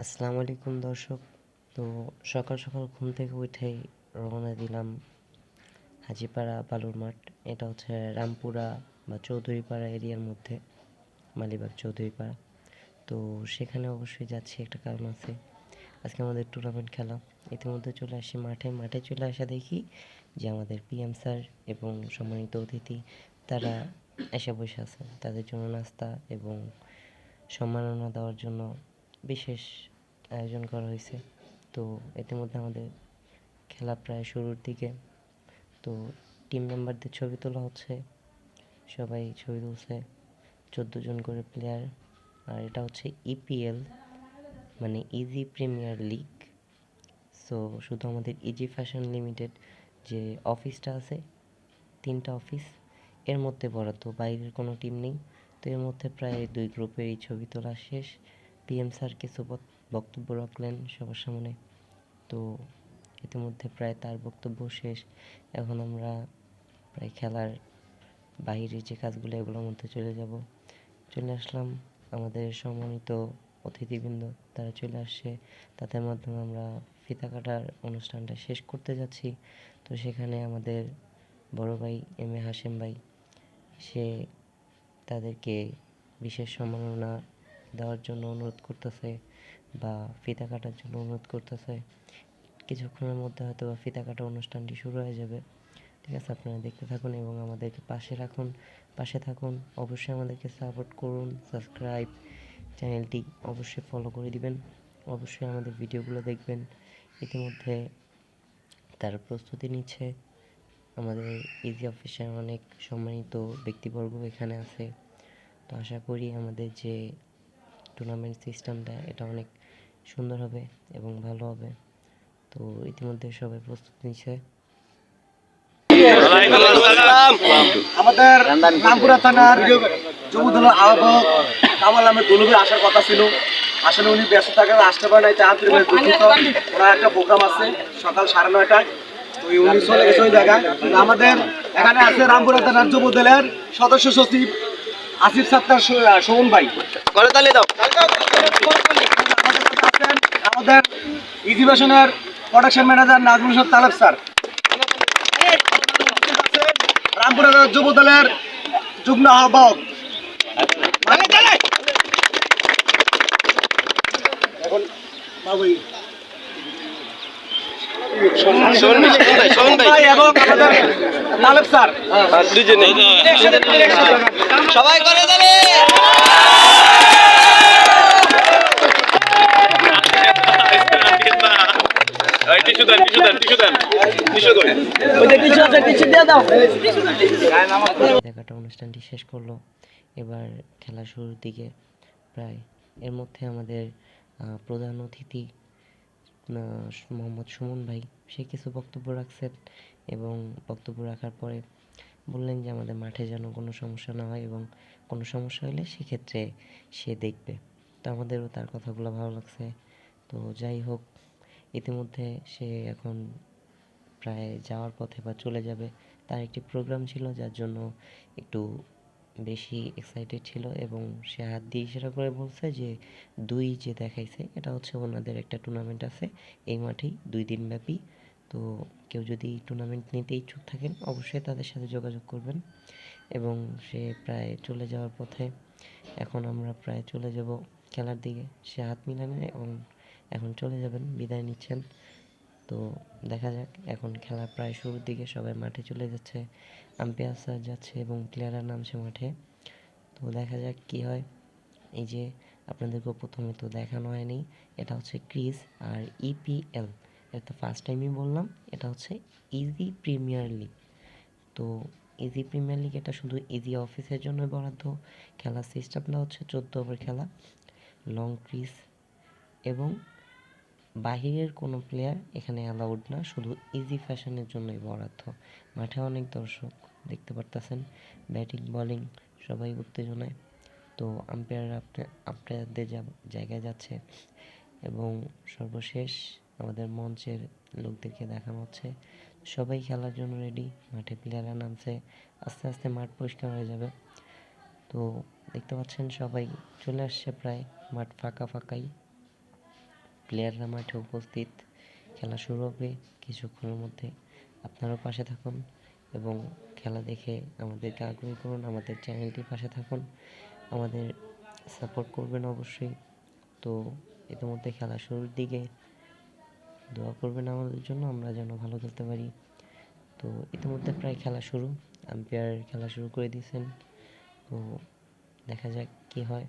আসসালামু আলাইকুম দর্শক। তো সকাল সকাল ঘুম থেকে উঠেই রওনা দিলাম হাজিপাড়া বালুর মাঠ। এটা হচ্ছে রামপুরা বা চৌধুরীপাড়া এরিয়ার মধ্যে, মালিবাগ চৌধুরীপাড়া। তো সেখানে অবশ্যই যাচ্ছি, একটা কারণ আছে। আজকে আমাদের টুর্নামেন্ট খেলা। ইতিমধ্যে চলে আসি মাঠে। মাঠে চলে আসা দেখি যে আমাদের পিএম স্যার এবং সম্মানিত অতিথি, তারা এসে বসে আছে। তাদের জন্য নাস্তা এবং সম্মাননা দেওয়ার জন্য বিশেষ আয়োজন করা হয়েছে। তো ইতিমধ্যে আমাদের খেলা প্রায় শুরুর দিকে। তো টিম মেম্বারদের ছবি তোলা হচ্ছে। সবাই ছবি তুলছে। চোদ্দ জন করে প্লেয়ার আর এটা হচ্ছে ইপিএল মানে ইজি প্রিমিয়ার লিগ সো শুধু আমাদের ইজি ফ্যাশন লিমিটেড যে অফিসটা আছে, তিনটা অফিস এর মধ্যে বরাদ্দ। বাইরের কোনো টিম নেই। তো এর মধ্যে প্রায় দুই গ্রুপের এই ছবি তোলা শেষ। পিএম স্যার কিছু বক- বক্তব্য রাখলেন সবার সামনে। তো ইতিমধ্যে প্রায় তার বক্তব্য শেষ। এখন আমরা প্রায় খেলার বাইরে যে কাজগুলো, এগুলোর মধ্যে চলে যাব। চলে আসলাম আমাদের সম্মানিত অতিথিবৃন্দ। তারা চলে আসছে। তাদের মাধ্যমে আমরা ফিতা কাটার অনুষ্ঠানটা শেষ করতে যাচ্ছি। তো সেখানে আমাদের বড় ভাই এম এ হাশেম ভাই, সে তাদেরকে বিশেষ সম্মাননা দেওয়ার জন্য অনুরোধ করতেছে বা ফিতা কাটার জন্য অনুরোধ করতেছে। কিছুক্ষণের মধ্যে হয়তো বা ফিতা কাটা অনুষ্ঠানটি শুরু হয়ে যাবে। ঠিক আছে, আপনারা দেখতে থাকুন এবং আমাদেরকে পাশে রাখুন। পাশে থাকুন, অবশ্যই আমাদেরকে সাপোর্ট করুন সাবস্ক্রাইব চ্যানেলটি অবশ্যই ফলো করে দিবেন। অবশ্যই আমাদের ভিডিওগুলো দেখবেন। ইতিমধ্যে তার প্রস্তুতি নিচ্ছে। আমাদের ইজি অফিসের অনেক সম্মানিত ব্যক্তিবর্গ এখানে আছে। তো আশা করি আমাদের যে টুর্নামেন্ট সিস্টেমটা এটা অনেক সুন্দর হবে এবং ভালো হবে। তো ইতিমধ্যে সবাই প্রস্তুতি নিচ্ছে। আমাদের রামপুরা থানার জমিদুলের আহ্বায়ক কামাল আহমেদ দুলুবি আসার কথা ছিল। আসলে উনি ব্যস্ত থাকেন, আসতে পারে নাই চাঁদ দুঃখিত ওনার একটা প্রোগ্রাম আছে সকাল সাড়ে নয়টায়। তো উনি চলে গেছে ওই জায়গায়। আমাদের এখানে আছে রামপুরা থানার যুব দলের সদস্য সচিব আসিফ সাত্তার সোহন ভাই। করে তালে দাও। আমাদের ইজিবেশনের production manager Nazmul Hossain Taleb sir. Rampura যুব দলের যুগ্ম আহ্বায়ক। এখন বাবুই শোন ভাই শোন ভাই শোন ভাই ভাই এবং আমাদের টিস্যু দেন টিস্যু দেন টিস্যু টিস্যু অনুষ্ঠানটি শেষ করল। এবার খেলা শুরুর দিকে প্রায় এর মধ্যে আমাদের প্রধান অতিথি মোহাম্মদ সুমন ভাই, সে কিছু বক্তব্য রাখছেন এবং বক্তব্য রাখার পরে বললেন যে আমাদের মাঠে যেন কোনো সমস্যা না হয় এবং কোনো সমস্যা হলে সেক্ষেত্রে সে দেখবে। তো আমাদেরও তার কথাগুলো ভালো লাগছে। তো যাই হোক, ইতিমধ্যে সে এখন প্রায় যাওয়ার পথে বা চলে যাবে। তার একটি প্রোগ্রাম ছিল যার জন্য একটু বেশি এক্সাইটেড ছিল এবং সে হাত দিয়ে ইশারা করে বলছে যে, দুই যে দেখাইছে, এটা হচ্ছে ওনাদের একটা টুর্নামেন্ট আছে এই মাঠেই, দুই দিন ব্যাপী তো কেউ যদি টুর্নামেন্ট নিতে ইচ্ছুক থাকেন, অবশ্যই তাদের সাথে যোগাযোগ করবেন। এবং সে প্রায় চলে যাওয়ার পথে এখন আমরা প্রায় চলে যাব খেলার দিকে। সে হাত মিলানে এবং এখন চলে যাবেন, বিদায় নিচ্ছেন। তো দেখা যাক, এখন খেলা প্রায় শুরুর দিকে, সবাই মাঠে চলে যাচ্ছে। আম্পায়ার স্যার যাচ্ছে এবং প্লেয়াররা নামছে মাঠে। তো দেখা যাক কি হয়। এই যে আপনাদেরকেও প্রথমে তো দেখানো হয়নি, এটা হচ্ছে ক্রিজ আর E ইপিএল এটা ফার্স্ট টাইমই বললাম, এটা হচ্ছে ইজি প্রিমিয়ার লিগ তো ইজি প্রিমিয়ার লিগ এটা শুধু ইজি অফিসের জন্য বরাদ্দ। খেলার সিস্টেমটা হচ্ছে চোদ্দ ওভার খেলা লং ক্রিজ এবং বাহিরের কোনো প্লেয়ার এখানে অ্যালাউড না, শুধু ইজি ফ্যাশনের জন্যই বরাদ্দ। মাঠে অনেক দর্শক, দেখতে পারতেছেন ব্যাটিং বলিং সবাই উত্তেজনায়। তো আম্পায়াররা আম্পায়ারদের জায়গায় যাচ্ছে, এবং সর্বশেষ আমাদের মঞ্চের লোকদেরকে দেখানো হচ্ছে, সবাই খেলার জন্য রেডি মাঠে প্লেয়াররা নামছে, আস্তে আস্তে মাঠ পরিষ্কার হয়ে যাবে। তো দেখতে পাচ্ছেন সবাই, চলে আসছে প্রায়, মাঠ ফাঁকা ফাঁকাই। প্লেয়াররা মাঠে উপস্থিত। খেলা শুরু হবে কিছুক্ষণের মধ্যে। আপনারাও পাশে থাকুন এবং খেলা দেখে আমাদেরকে আগ্রহী করুন। আমাদের চ্যানেলটির পাশে থাকুন। আমাদের সাপোর্ট করবেন অবশ্যই। তো ইতিমধ্যে খেলা শুরুর দিকে দোয়া করবেন আমাদের জন্য। আমরা যেন ভালো খেলতে পারি। তো ইতিমধ্যে প্রায় খেলা শুরু। আম্পায়ার খেলা শুরু করে দিয়েছেন। তো দেখা যাক কি হয়।